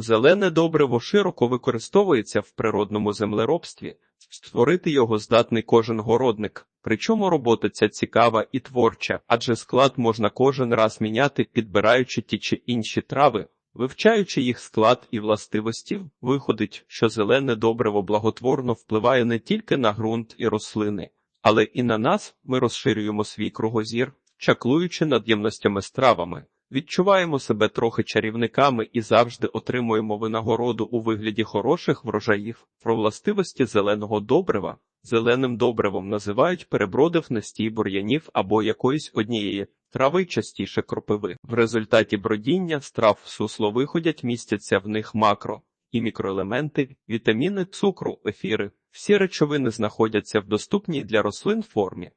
Зелене добриво широко використовується в природному землеробстві. Створити його здатний кожен городник. Причому робота ця цікава і творча, адже склад можна кожен раз міняти, підбираючи ті чи інші трави. Вивчаючи їх склад і властивості, виходить, що зелене добриво благотворно впливає не тільки на ґрунт і рослини, але і на нас ми розширюємо свій кругозір, чаклуючи над ємностями з травами. Відчуваємо себе трохи чарівниками і завжди отримуємо винагороду у вигляді хороших врожаїв. Про властивості зеленого добрива зеленим добривом називають перебродив настій бур'янів або якоїсь однієї трави, частіше кропиви. В результаті бродіння з трав в сусло виходять, містяться в них макро і мікроелементи, вітаміни, цукру, ефіри. Всі речовини знаходяться в доступній для рослин формі.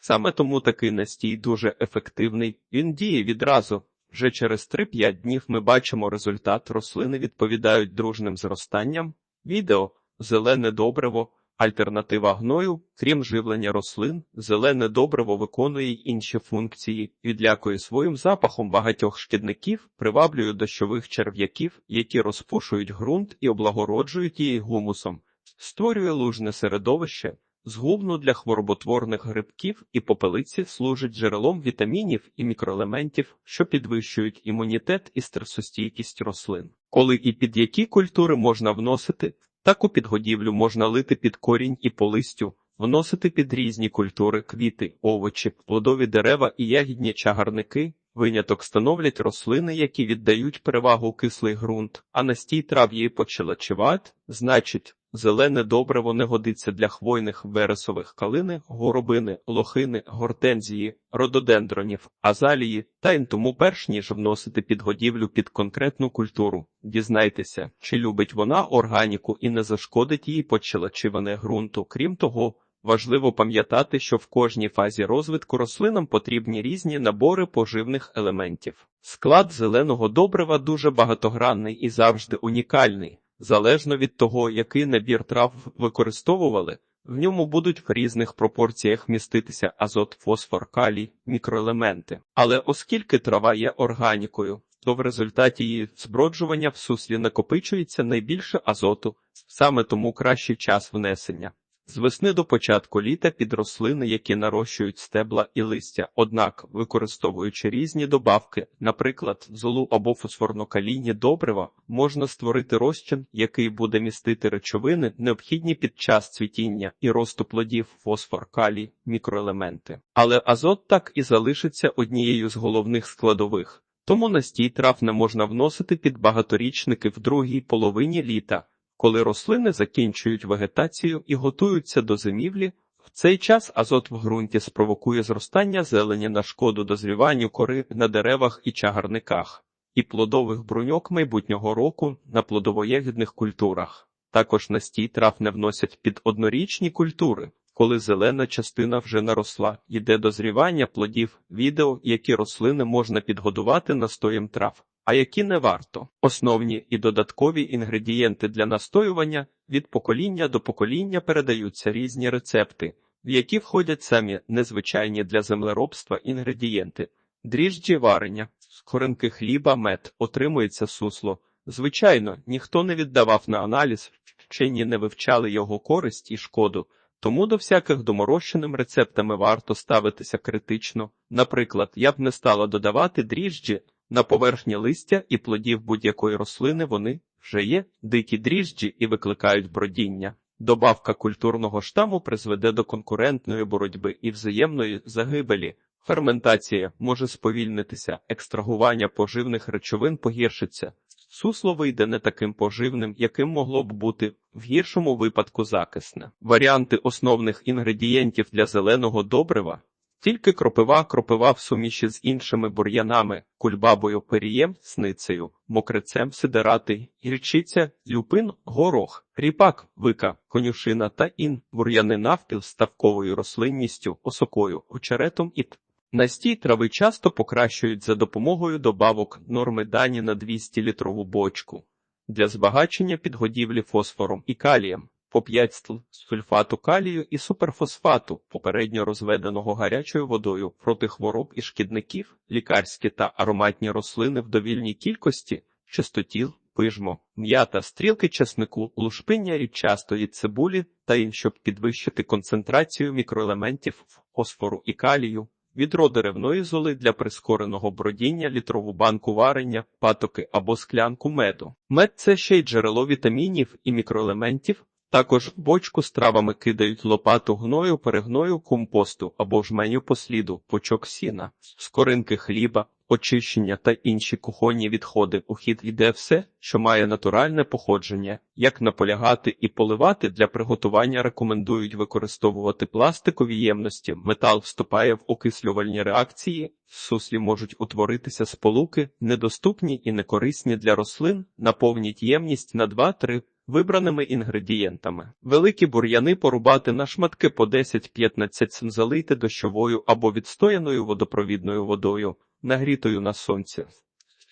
Саме тому такий настій дуже ефективний. Він діє відразу. Вже через 3-5 днів ми бачимо результат. Рослини відповідають дружним зростанням. Відео зелене добриво, альтернатива гною, крім живлення рослин, зелене добриво виконує й інші функції, відлякує своїм запахом багатьох шкідників, приваблює дощових черв'яків, які розпушують ґрунт і облагороджують її гумусом, створює лужне середовище. Згубну для хвороботворних грибків і попелиці служить джерелом вітамінів і мікроелементів, що підвищують імунітет і стресостійкість рослин. Коли і під які культури можна вносити, таку підгодівлю можна лити під корінь і по листю, вносити під різні культури квіти, овочі, плодові дерева і ягідні чагарники. Виняток становлять рослини, які віддають перевагу кислий ґрунт, а настій трав її почелачеват, значить, Зелене добриво не годиться для хвойних вересових калини, горобини, лохини, гортензії, рододендронів, азалії та й тому перш ніж вносити підгодівлю під конкретну культуру. Дізнайтеся, чи любить вона органіку і не зашкодить їй почелачиване ґрунту. Крім того, важливо пам'ятати, що в кожній фазі розвитку рослинам потрібні різні набори поживних елементів. Склад зеленого добрива дуже багатогранний і завжди унікальний. Залежно від того, який набір трав використовували, в ньому будуть в різних пропорціях міститися азот, фосфор, калій, мікроелементи. Але оскільки трава є органікою, то в результаті її зброджування в суслі накопичується найбільше азоту, саме тому кращий час внесення. З весни до початку літа під рослини, які нарощують стебла і листя, однак, використовуючи різні добавки, наприклад, золу або фосфорно-калійні добрива, можна створити розчин, який буде містити речовини, необхідні під час цвітіння і росту плодів фосфор, калій, мікроелементи. Але азот так і залишиться однією з головних складових. Тому настій трав не можна вносити під багаторічники в другій половині літа. Коли рослини закінчують вегетацію і готуються до зимівлі, в цей час азот в ґрунті спровокує зростання зелені на шкоду дозріванню кори на деревах і чагарниках, і плодових бруньок майбутнього року на плодовоєгідних культурах. Також настій трав не вносять під однорічні культури, коли зелена частина вже наросла, йде дозрівання плодів, відео, які рослини можна підгодувати настоєм трав а які не варто. Основні і додаткові інгредієнти для настоювання від покоління до покоління передаються різні рецепти, в які входять самі незвичайні для землеробства інгредієнти, дріжджі варення, з коринки хліба, мед, отримується сусло. Звичайно, ніхто не віддавав на аналіз, вчені не вивчали його користь і шкоду. Тому до всяких доморощеним рецептами варто ставитися критично. Наприклад, я б не стала додавати дріжджі на поверхні листя і плодів будь-якої рослини вони вже є дикі дріжджі і викликають бродіння. Добавка культурного штаму призведе до конкурентної боротьби і взаємної загибелі. Ферментація може сповільнитися, екстрагування поживних речовин погіршиться. Сусло вийде не таким поживним, яким могло б бути в гіршому випадку закисне. Варіанти основних інгредієнтів для зеленого добрива тільки кропива, кропива в суміші з іншими бур'янами, кульбабою, перієм, сницею, мокрицем, сидерати, гірчиця, люпин, горох, ріпак, вика, конюшина та ін, бур'яни навпіл ставковою рослинністю, осокою, очеретом і т. Настій трави часто покращують за допомогою добавок норми дані на 200 літрову бочку для збагачення підгодівлі фосфором і калієм по 5 стл сульфату калію і суперфосфату, попередньо розведеного гарячою водою проти хвороб і шкідників, лікарські та ароматні рослини в довільній кількості, чистотіл, пижмо, м'ята, стрілки чеснику, лушпиння рідчастої цибулі та ін, щоб підвищити концентрацію мікроелементів фосфору і калію. Відро деревної золи для прискореного бродіння, літрову банку варення, патоки або склянку меду. Мед це ще й джерело вітамінів і мікроелементів. Також в бочку з травами кидають лопату гною, перегною, компосту або жменю посліду, почок сіна, скоринки хліба, очищення та інші кухонні відходи. У хід йде все, що має натуральне походження. Як наполягати і поливати для приготування рекомендують використовувати пластикові ємності. Метал вступає в окислювальні реакції. В суслі можуть утворитися сполуки, недоступні і некорисні для рослин. Наповніть ємність на 2-3 вибраними інгредієнтами. Великі бур'яни порубати на шматки по 10-15 см залийте дощовою або відстояною водопровідною водою, нагрітою на сонці.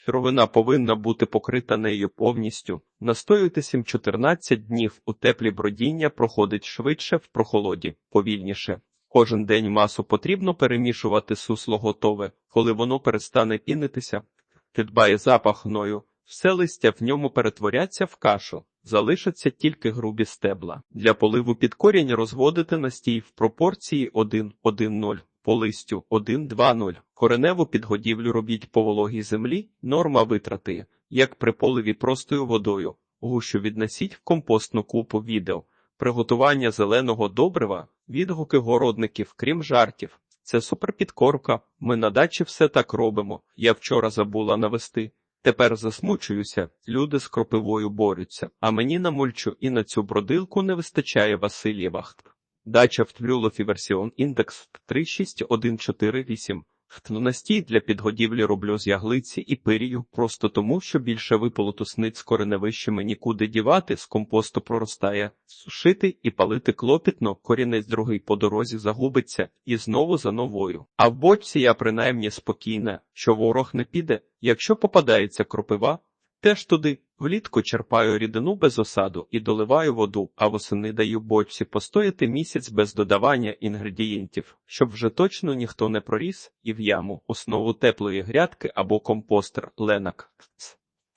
Сировина повинна бути покрита нею повністю. Настоюйте 7-14 днів у теплі бродіння проходить швидше, в прохолоді, повільніше. Кожен день масу потрібно перемішувати сусло готове, коли воно перестане пінитися. Підбає запах гною, все листя в ньому перетворяться в кашу, залишаться тільки грубі стебла. Для поливу під корінь розводити настій в пропорції 1-1-0, по листю 1-2-0. Кореневу підгодівлю робіть по вологій землі, норма витрати, як при поливі простою водою. Гущу віднесіть в компостну купу відео. Приготування зеленого добрива, відгуки городників, крім жартів. Це суперпідкорка. Ми на дачі все так робимо. Я вчора забула навести. Тепер засмучуюся, люди з кропивою борються, а мені на мульчу і на цю бродилку не вистачає Васильєва. Дача в Тлюлофі версіон індекс 36148. Ну, настій для підгодівлі роблю з яглиці і пирію, просто тому, що більше виполоту сниць кореневищами нікуди дівати, з компосту проростає, сушити і палити клопітно, корінець другий по дорозі загубиться і знову за новою. А в бочці я принаймні спокійна, що ворог не піде, якщо попадається кропива, теж туди. Влітку черпаю рідину без осаду і доливаю воду, а восени даю бочці постояти місяць без додавання інгредієнтів, щоб вже точно ніхто не проріс, і в яму, основу теплої грядки або компостер Ленак.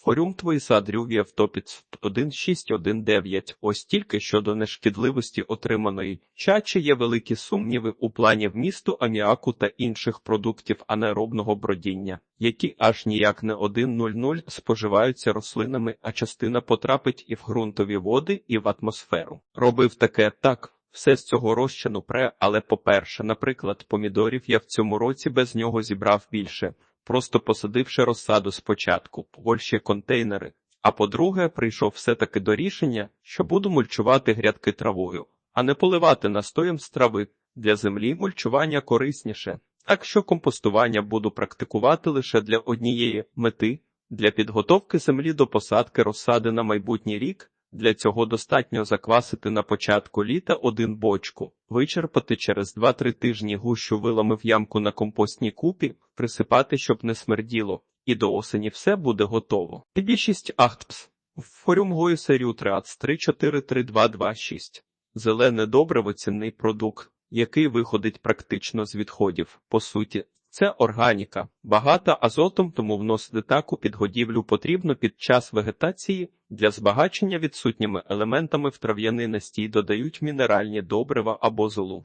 Форум твої сад Рювія втопіць 1619. Ось тільки щодо нешкідливості отриманої чачі є великі сумніви у плані вмісту аміаку та інших продуктів анаеробного бродіння, які аж ніяк не 1,00 споживаються рослинами, а частина потрапить і в ґрунтові води, і в атмосферу. Робив таке так. Все з цього розчину пре, але по-перше, наприклад, помідорів я в цьому році без нього зібрав більше просто посадивши розсаду спочатку, Польщі контейнери. А по-друге, прийшов все-таки до рішення, що буду мульчувати грядки травою, а не поливати настоєм з трави. Для землі мульчування корисніше. Так що компостування буду практикувати лише для однієї мети для підготовки землі до посадки розсади на майбутній рік. Для цього достатньо заквасити на початку літа один бочку, вичерпати через 2-3 тижні гущу вилами в ямку на компостній купі, присипати, щоб не смерділо, і до осені все буде готово. Більшість ахтпс. Форюмгою серію Трац 343226. Зелене добриво цінний продукт, який виходить практично з відходів. По суті, це органіка, багата азотом, тому вносити таку підгодівлю потрібно під час вегетації. Для збагачення відсутніми елементами в трав'яний настій додають мінеральні добрива або золу.